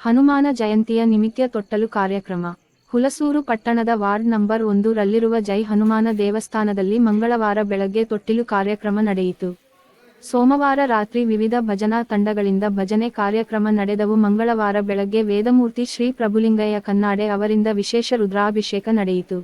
ಹನುಮಾನ ಜಯಂತಿಯ ನಿಮಿತ್ಯ ತೊಟ್ಟಲು ಕಾರ್ಯಕ್ರಮ. ಹುಲಸೂರು ಪಟ್ಟಣದ ವಾರ್ಡ್ ನಂಬರ್ ಒಂದು ರಲ್ಲಿರುವ ಜೈ ಹನುಮಾನ ದೇವಸ್ಥಾನದಲ್ಲಿ ಮಂಗಳವಾರ ಬೆಳಗ್ಗೆ ತೊಟ್ಟಿಲು ಕಾರ್ಯಕ್ರಮ ನಡೆಯಿತು. ಸೋಮವಾರ ರಾತ್ರಿ ವಿವಿಧ ಭಜನಾ ತಂಡಗಳಿಂದ ಭಜನೆ ಕಾರ್ಯಕ್ರಮ ನಡೆದವು. ಮಂಗಳವಾರ ಬೆಳಗ್ಗೆ ವೇದಮೂರ್ತಿ ಶ್ರೀ ಪ್ರಭುಲಿಂಗಯ್ಯ ಕನ್ನಾಡೆ ಅವರಿಂದ ವಿಶೇಷ ರುದ್ರಾಭಿಷೇಕ ನಡೆಯಿತು.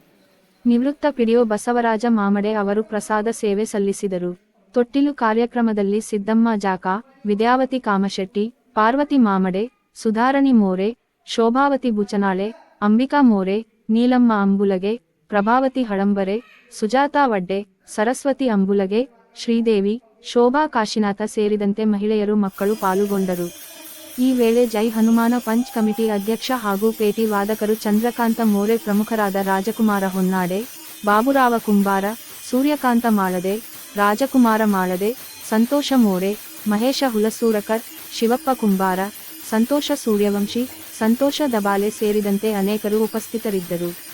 ನಿವೃತ್ತ ಪಿಡಿಯೋ ಬಸವರಾಜ ಮಾಮಡೆ ಅವರು ಪ್ರಸಾದ ಸೇವೆ ಸಲ್ಲಿಸಿದರು. ತೊಟ್ಟಿಲು ಕಾರ್ಯಕ್ರಮದಲ್ಲಿ ಸಿದ್ದಮ್ಮ ಜಾಕ, ವಿದ್ಯಾವತಿ ಕಾಮಶೆಟ್ಟಿ, ಪಾರ್ವತಿ ಮಾಮಡೆ ಸುಧಾರಣಿ ಮೋರೆ, ಶೋಭಾವತಿ ಬುಚನಾಳೆ ಅಂಬಿಕಾ ಮೋರೆ, ನೀಲಮ್ಮ ಅಂಬುಲಗೆ, ಪ್ರಭಾವತಿ ಹಳಂಬರೆ, ಸುಜಾತಾ ವಡ್ಡೆ, ಸರಸ್ವತಿ ಅಂಬುಲಗೆ, ಶ್ರೀದೇವಿ, ಶೋಭಾ ಕಾಶಿನಾಥ ಸೇರಿದಂತೆ ಮಹಿಳೆಯರು ಮಕ್ಕಳು ಪಾಲ್ಗೊಂಡರು. ಈ ವೇಳೆ ಜೈ ಹನುಮಾನ ಪಂಚ್ ಕಮಿಟಿ ಅಧ್ಯಕ್ಷ ಹಾಗೂ ಪೇಟಿ ವಾದಕರು ಚಂದ್ರಕಾಂತ ಮೋರೆ ಪ್ರಮುಖರಾದ ರಾಜಕುಮಾರ ಹೊನ್ನಾಡೆ, ಬಾಬುರಾವ ಕುಂಬಾರ, ಸೂರ್ಯಕಾಂತ ಮಾಳದೆ, ರಾಜಕುಮಾರ ಮಾಳದೆ, ಸಂತೋಷ ಮೋರೆ, ಮಹೇಶ ಹುಲಸೂರಕರ್, ಶಿವಪ್ಪ ಕುಂಬಾರ ಸಂತೋಷ ಸೂರ್ಯವಂಶಿ ಸಂತೋಷ ದಬಾಲೆ ಸೇರಿದಂತೆ ಅನೇಕರು ಉಪಸ್ಥಿತರಿದ್ದರು.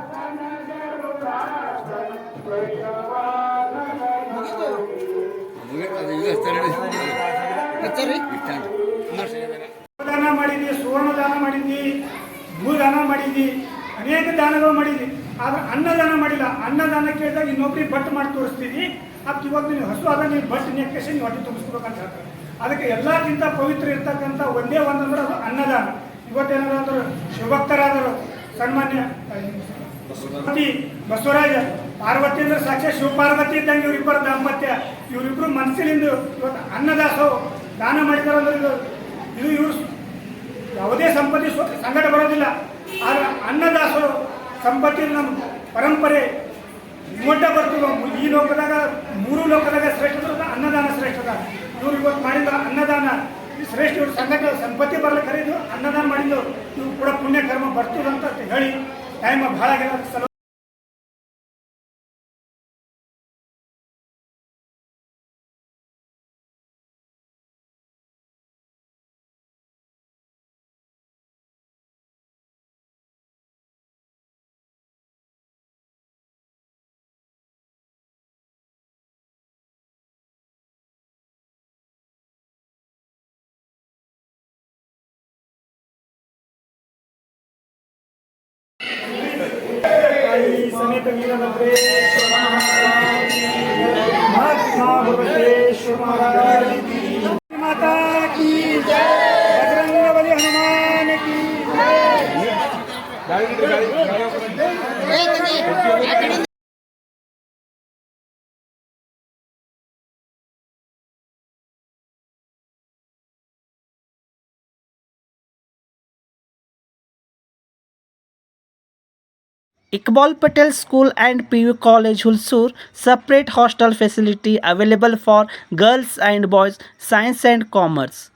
ದಾನ ಮಾಡಿದ್ವಿ ಸುವರ್ಣ ದಾನ ಮಾಡಿದ್ವಿ ಭೂದಾನ ಮಾಡಿದ್ವಿ ಅನೇಕ ದಾನಗಳು ಮಾಡಿದ್ವಿ ಆದ್ರೆ ಅನ್ನದಾನ ಮಾಡಿಲ್ಲ. ಅನ್ನದಾನ ಕೇಳಿದಾಗ ಇನ್ನೊಬ್ರಿಗೆ ಭಟ್ ಮಾಡಿ ತೋರಿಸ್ತೀವಿ ಅದಕ್ಕೆ ಇವತ್ತು ನೀವು ಹಸು ಆದ ನೀವು ಬಟ್ ನೆಕ್ಕಸಿ ನೀವು ಹೊಟ್ಟೆ ತುಂಬಿಸ್ಕೋಬೇಕಂತ ಹೇಳ್ತಾರೆ. ಅದಕ್ಕೆ ಎಲ್ಲಕ್ಕಿಂತ ಪವಿತ್ರ ಇರ್ತಕ್ಕಂಥ ಒಂದೇ ಒಂದಂದ್ರೆ ಅದು ಅನ್ನದಾನ. ಇವತ್ತೇನಾದ್ರು ಶಿವಭಕ್ತರಾದರು. ಸನ್ಮಾನ್ಯ ಬಸವರಾಜ. ಪಾರ್ವತಿ ಅಂದ್ರೆ ಸಾಕ್ಷಾತ್ ಶಿವಪಾರ್ವತಿ ಇದ್ದಂಗೆ ಇವರಿಬ್ಬರ ದಾಂಪತ್ಯ. ಇವರಿಬ್ರು ಮನಸ್ಸಿನಿಂದ ಇವತ್ತು ಅನ್ನದಾಸೋ ದಾನ ಮಾಡಿದಾರೆ ಅಂದ್ರೆ ಇದು ಇದು ಇವರು ಯಾವುದೇ ಸಂಪತ್ತಿ ಸಂಕಟ ಬರೋದಿಲ್ಲ. ಆದ್ರೆ ಅನ್ನದಾಸರು ಸಂಪತ್ತಿ ನಮ್ಮ ಪರಂಪರೆ ಮೊಟ್ಟ ಬರ್ತದೆ. ಈ ಲೋಕದಾಗ ಮೂರು ಲೋಕದಾಗ ಶ್ರೇಷ್ಠ ಅದ, ಅನ್ನದಾನ ಶ್ರೇಷ್ಠ ಅದ. ಇವ್ರು ಇವತ್ತು ಮಾಡಿದ ಅನ್ನದಾನ ಶ್ರೇಷ್ಠ ಇವರು ಸಂಕಟ ಸಂಪತ್ತಿ ಬರ್ಲಿಕ್ಕೆ ಕರೆದು ಅನ್ನದಾನ ಮಾಡಿದ್ದು ಇವ್ರು ಕೂಡ ಪುಣ್ಯ ಕರ್ಮ ಬರ್ತದಂತ ಹೇಳಿ. ಟೈಮ್ ಭಾಳ ಆಗಿರೋ माता की बराबले हनुमानी Iqbal Patel School and PU College Hulsur separate hostel facility available for girls and boys science and commerce